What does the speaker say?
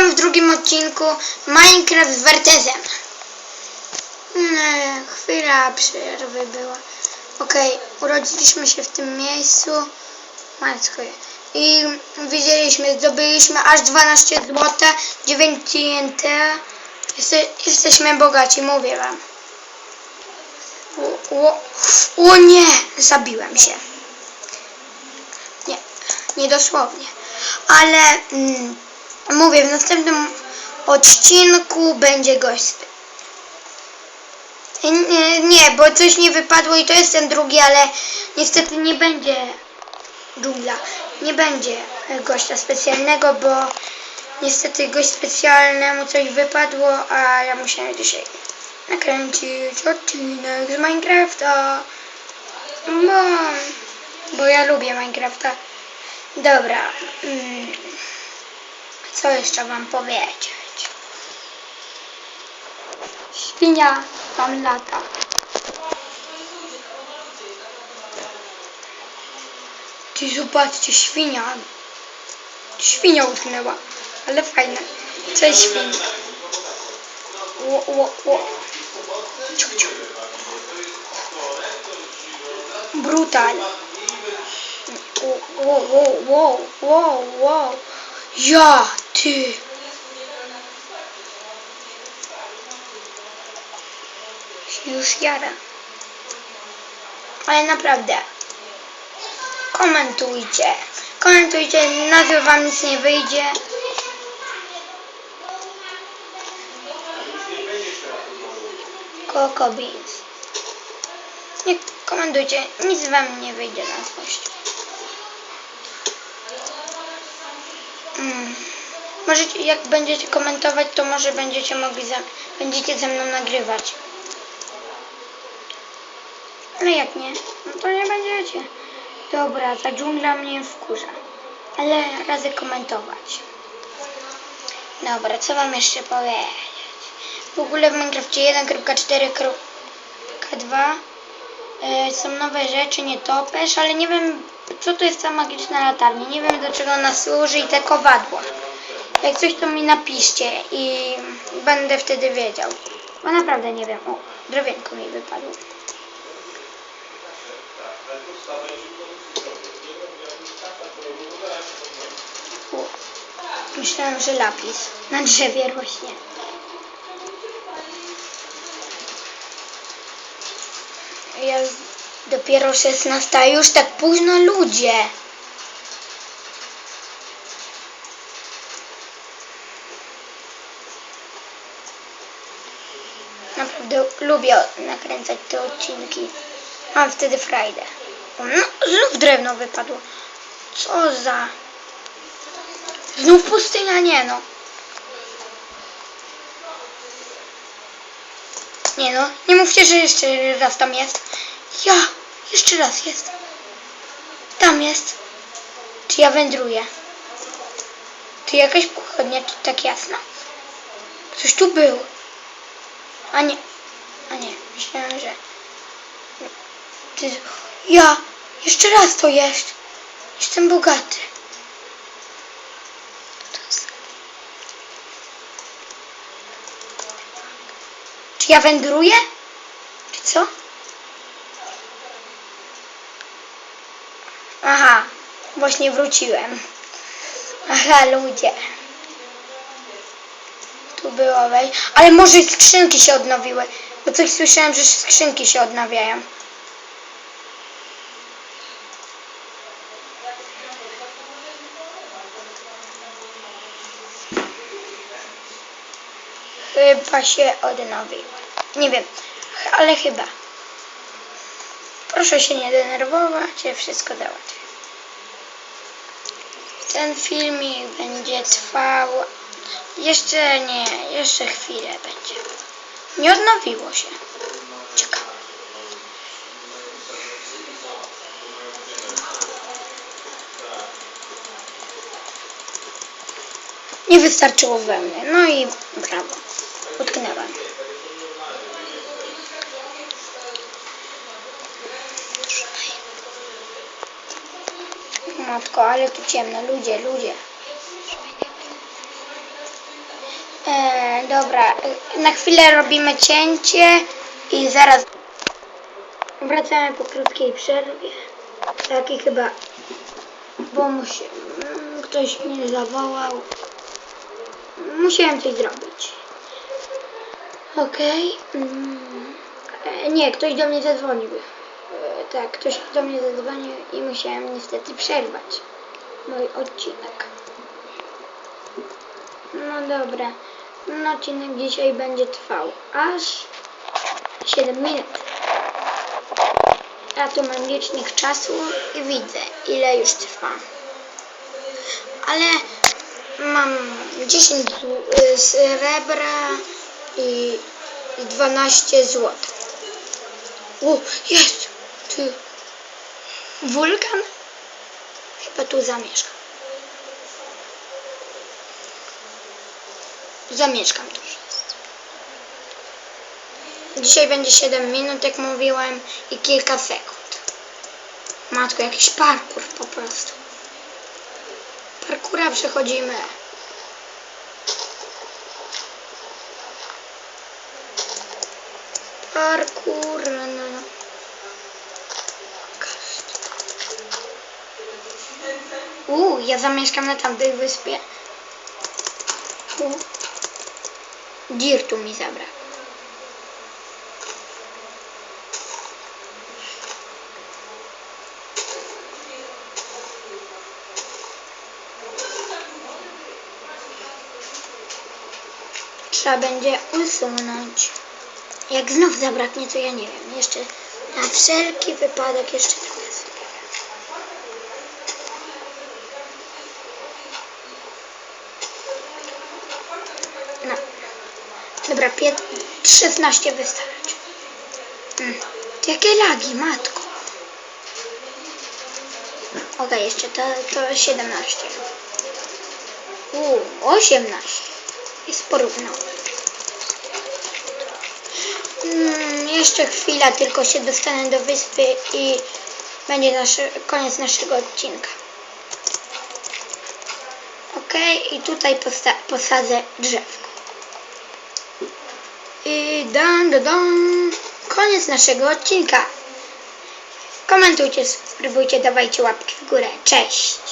Witamy w drugim odcinku Minecraft z Wertezem. Nie, chwila przerwy była. Okej, urodziliśmy się w tym miejscu. Matko. I widzieliśmy, zdobyliśmy aż 12 zł, 9 TNT. Jeste, jesteśmy bogaci, mówię wam. O, o, o nie, zabiłem się. Nie, nie dosłownie. Ale mm, mówię, w następnym odcinku będzie gość. Nie, nie, bo coś nie wypadło i to jest ten drugi, ale niestety nie będzie dżungla. Nie będzie gościa specjalnego, bo niestety gość specjalnemu coś wypadło, a ja musiałem dzisiaj nakręcić odcinek z Minecrafta. Bo, bo ja lubię Minecrafta. Dobra. Mm, co jeszcze wam powiedzieć? Świnia tam lata. Ty zobaczcie, świnia. Świnia utknęła. Ale fajne. Cześć świnia. Ło, ło, ło. Ciu, ciu. Brutal. Wow, wow, wow, wow, wow. Ja, ty. Już jara. Ale naprawdę. Komentujcie. Komentujcie, nazwę wam nic nie wyjdzie. Coco Beans. Nie komentujcie, nic wam nie wyjdzie na złość. Mm. Możecie, jak będziecie komentować, to może będziecie mogli ze, będziecie ze mną nagrywać. Ale jak nie, no to nie będziecie. Dobra, ta dżungla mnie wkurza. Ale razy komentować. Dobra, co wam jeszcze powiedzieć? W ogóle w Minecrafcie 1.4.2 e, są nowe rzeczy, nie topesz, ale nie wiem co to jest ta magiczna latarnia. Nie wiem do czego ona służy i te kowadła. Jak coś to mi napiszcie i będę wtedy wiedział. Bo naprawdę nie wiem. O, drewienko mi wypadło. Myślałem, że lapis na drzewie rośnie. Jest dopiero 16, a już tak późno ludzie. Naprawdę lubię nakręcać te odcinki. Mam wtedy frajdę. No, znów drewno wypadło. Co za... Znów pustynia? Nie no. Nie no, nie mówcie, że jeszcze raz tam jest. Ja, jeszcze raz jest. Tam jest. Czy ja wędruję? Czy jakaś pochodnia, czy tak jasno? Coś tu był. A nie, a nie, myślałem, że... Ty... Ja, jeszcze raz to jest. Jestem bogaty. Czy ja wędruję? Czy co? Aha, właśnie wróciłem. Aha, ludzie. Tu było wej. Ale może skrzynki się odnowiły. Bo coś słyszałem, że skrzynki się odnawiają. Chyba się odnowiły. Nie wiem, ale chyba. Proszę się nie denerwować, ja wszystko załatwię. Ten filmik będzie trwał jeszcze nie, jeszcze chwilę będzie. Nie odnowiło się. Ciekawe. Nie wystarczyło wełny. No i brawo. Utknęłam. Matko, ale tu ciemno. Ludzie, ludzie. E, dobra, e, na chwilę robimy cięcie i zaraz wracamy po krótkiej przerwie. Taki chyba, bo musi, mm, ktoś mnie zawołał. Musiałem coś zrobić. Okej. Mm, e, nie, ktoś do mnie zadzwonił. E, tak, ktoś do mnie zadzwonił i musiałem niestety przerwać mój odcinek. No dobra. No odcinek dzisiaj będzie trwał aż 7 minut. Ja tu mam licznik czasu i widzę ile już trwa. Ale mam 10 zł- y, srebra i i 12 złota. O, jest! Ty. Wulkan? Chyba tu zamieszkam. Zamieszkam tu. Dzisiaj będzie 7 minut, jak mówiłem, i kilka sekund. Matko, jakiś parkour po prostu. Parkura przechodzimy. Parkour, no, no. Uuu, ja zamieszkam na tamtej wyspie. U. Dirtu mi zabrak. Trzeba będzie usunąć. Jak znów zabraknie, to ja nie wiem. Jeszcze na wszelki wypadek jeszcze Dobra, pię- 16 wystarczy. Mm. Jakie lagi, matko. Okej, jeszcze to, to 17. Uuu, 18. Jest porównał. Mm, jeszcze chwila, tylko się dostanę do wyspy i będzie nasz, koniec naszego odcinka. Ok, i tutaj posadzę drzewko. I dan, dan, dan. Koniec naszego odcinka. Komentujcie, subskrybujcie, dawajcie łapki w górę. Cześć!